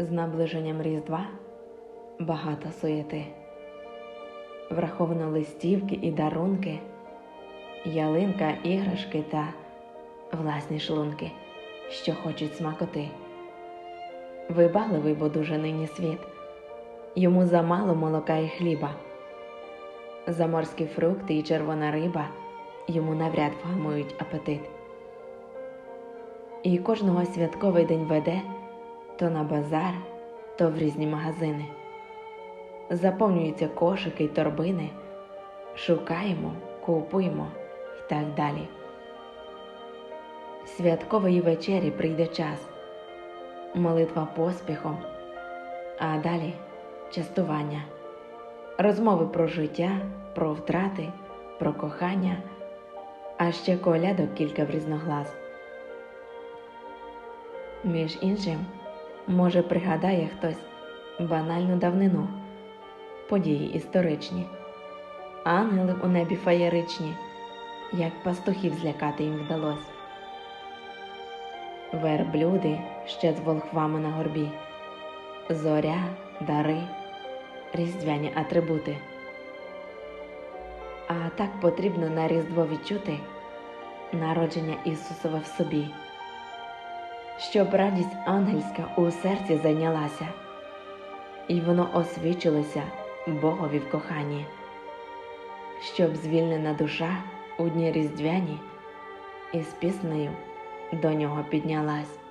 З наближенням Різдва багато суєти. Враховано листівки і дарунки, ялинка, іграшки та власні шлунки, що хочуть смакоти. Вибагливий, бо дуже нині світ, йому замало молока і хліба. Заморські фрукти і червона риба йому навряд вгамують апетит. І кожного святковий день веде то на базар, то в різні магазини. Заповнюються кошики й торбини, шукаємо, купуємо і так далі. Святкової вечері прийде час, молитва поспіхом, а далі частування, розмови про життя, про втрати, про кохання, а ще колядок кілька в різноглас. Між іншим, може, пригадає хтось банальну давнину, події історичні, ангели у небі феєричні, як пастухів злякати їм вдалось. Верблюди ще з волхвами на горбі, зоря, дари, різдвяні атрибути. А так потрібно на Різдво відчути народження Ісусова в собі щоб радість ангельська у серці зайнялася, і воно освічилося Богові в коханні, щоб звільнена душа у дні різдвяні із піснею до нього піднялась.